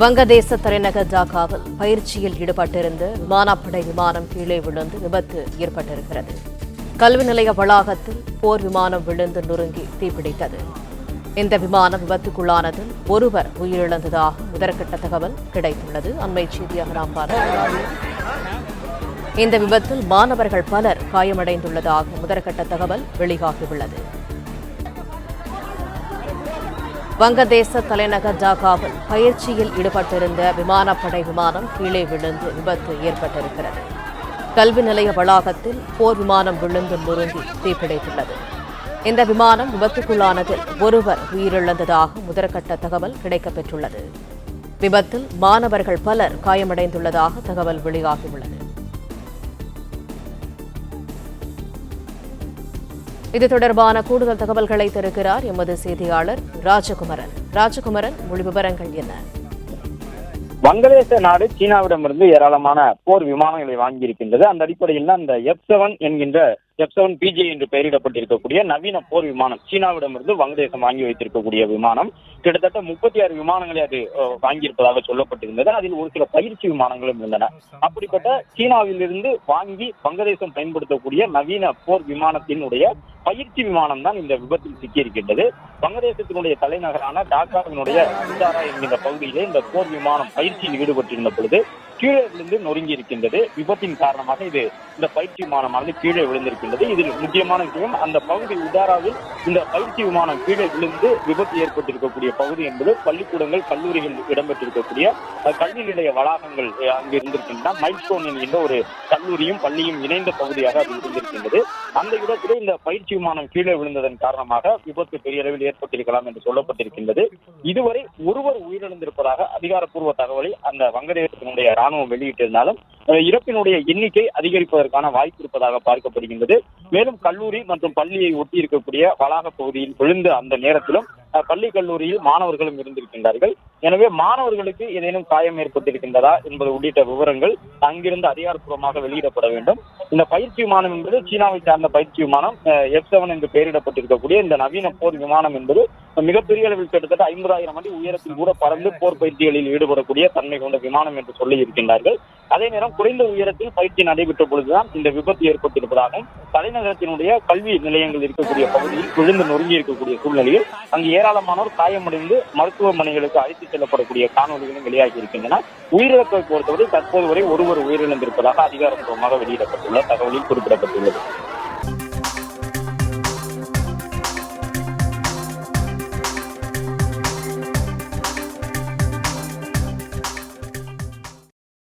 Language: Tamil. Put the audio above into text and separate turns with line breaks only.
வங்கதேச தலைநகர் டாக்காவில் பயிற்சியில் ஈடுபட்டிருந்த விமானப்படை விமானம் கீழே விழுந்து விபத்து ஏற்பட்டிருக்கிறது. கல்வி நிலைய வளாகத்தில் போர் விமானம் விழுந்து நொறுங்கி தீப்பிடித்தது. இந்த விமானம் விபத்துக்குள்ளானதில் ஒருவர் உயிரிழந்ததாக முதற்கட்ட தகவல் கிடைத்துள்ளது. அண்மை செய்தியாக நாம் பார்க்கிறோம் இந்த விபத்தில் மாணவர்கள் பலர் காயமடைந்துள்ளதாக முதற்கட்ட தகவல் வெளியாகியுள்ளது. வங்கதேச தலைநகர் டாக்காவில் பயிற்சியில் ஈடுபட்டிருந்த விமானப்படை விமானம் கீழே விழுந்து விபத்து ஏற்பட்டிருக்கிறது. கல்வி நிலைய வளாகத்தில் போர் விமானம் விழுந்து நொறுங்கி தீப்பிடித்துள்ளது. இந்த விமானம் விபத்துக்குள்ளானதில் ஒருவர் உயிரிழந்ததாக முதற்கட்ட தகவல் கிடைக்கப்பெற்றுள்ளது. விபத்தில் மாணவர்கள் பலர் காயமடைந்துள்ளதாக தகவல் வெளியாகியுள்ளது. இது தொடர்பான கூடுதல் தகவல்களை தருகிறார் எமது செய்தியாளர் ராஜகுமரன். ராஜகுமரன் முழு விவரங்கள் என்ன?
வங்கதேச நாடு சீனாவிடமிருந்து ஏராளமான போர் விமானங்களை வாங்கியிருக்கின்றது. அந்த அடிப்படையில் தான் அந்த எஃப் செவன் என்கின்ற எஃப் செவன் பிஜே என்று பெயரிடப்பட்டிருக்கக்கூடிய நவீன போர் விமானம். சீனாவிடமிருந்து வங்கதேசம் வாங்கி வைத்திருக்கக்கூடிய விமானம். கிட்டத்தட்ட முப்பத்தி ஆறு விமானங்களை அது வாங்கியிருப்பதாக சொல்லப்பட்டிருந்தது. அதில் ஒரு சில பயிற்சி விமானங்களும் இருந்தன. அப்படிப்பட்ட சீனாவிலிருந்து வாங்கி வங்கதேசம் பயன்படுத்தக்கூடிய நவீன போர் விமானத்தினுடைய பயிற்சி விமானம் தான் இந்த விபத்தில் சிக்கியிருக்கின்றது. வங்கதேசத்தினுடைய தலைநகரான டாக்காவினுடைய குஜாரா என்கிற பகுதியிலே இந்த போர் விமானம் பயிற்சியில் ஈடுபட்டிருந்த பொழுது கீழே விழுந்து நொறுங்கி இருக்கின்றது விபத்தின் காரணமாக இது இந்த பயிற்சி விமானமானது கீழே விழுந்திருக்கின்றது. என்பது இதில் முக்கியமான விஷயம். அந்த பகுதி உதாராவில் இந்த பயிற்சி விமானம் கீழே விழுந்து விபத்து ஏற்பட்டிருக்கக்கூடிய பகுதி என்பது பள்ளிக்கூடங்கள் கல்லூரிகள் இடம்பெற்றிருக்கக்கூடிய கல்வி நிலைய வளாகங்கள் அஹ், அங்கு இருந்திருக்கின்றன. மைல்ஸ்டோன் என்கின்ற ஒரு கல்லூரியும் பள்ளியும் இணைந்த பகுதியாக அது இருந்திருக்கின்றது. அந்த இடத்திலே இந்த பயிற்சி விமானம் கீழே விழுந்ததன் காரணமாக விபத்து பெரிய அளவில் ஏற்பட்டிருக்கலாம் என்று சொல்லப்பட்டிருக்கின்றது. இதுவரை ஒருவர் உயிரிழந்திருப்பதாக அதிகாரப்பூர்வ தகவலை அந்த வங்கதேசத்தினுடைய ராணுவம் வெளியிட்டிருந்தாலும் இறப்பினுடைய எண்ணிக்கை அதிகரிப்பதற்கான வாய்ப்பு இருப்பதாக பார்க்கப்படுகின்றது. மேலும் கல்லூரி மற்றும் பள்ளியை ஒட்டி இருக்கக்கூடிய வளாக பகுதியில் விழுந்த அந்த நேரத்திலும் பள்ளி கல்லூரியில் மாணவர்களும் இருந்திருக்கின்றார்கள். எனவே மாணவர்களுக்கு ஏதேனும் காயம் ஏற்பட்டிருக்கின்றதா என்பது உள்ளிட்ட விவரங்கள் அங்கிருந்து அதிகாரப்பூர்வமாக வெளியிடப்பட வேண்டும். இந்த பயிற்சி விமானம் என்பது சீனாவை சார்ந்த பயிற்சி விமானம். எஃப் செவன் என்று பெயரிடப்பட்டிருக்கக்கூடிய இந்த நவீன போர் விமானம் என்பது மிகப்பெரிய அளவில் கிட்டத்தட்ட ஐம்பதாயிரம் அடி உயரத்தில் கூட பறந்து போர் பயிற்சிகளில் ஈடுபடக்கூடிய தன்மை கொண்ட விமானம் என்று சொல்லி இருக்கின்றார்கள் அதே நேரம் குறைந்த உயரத்தில் பயிற்சி நடைபெற்ற பொழுதுதான் இந்த விபத்து ஏற்பட்டிருப்பதாகவும் தலைநகரத்தினுடைய கல்வி நிலையங்கள் இருக்கக்கூடிய பகுதியில் விழுந்து நொறுங்கி இருக்கக்கூடிய சூழ்நிலையில் அங்கு ஏராளமானோர் காயமடைந்து மருத்துவமனைகளுக்கு அழைத்துச் செல்லப்படக்கூடிய காணொலிகளும் வெளியாகி இருக்கின்றன. உயிரிழப்பை பொறுத்தவரை தற்போது வரை ஒருவர் உயிரிழந்திருப்பதாக அதிகாரப்பூர்வமாக வெளியிடப்பட்டுள்ள தகவலில் குறிப்பிடப்பட்டுள்ளது.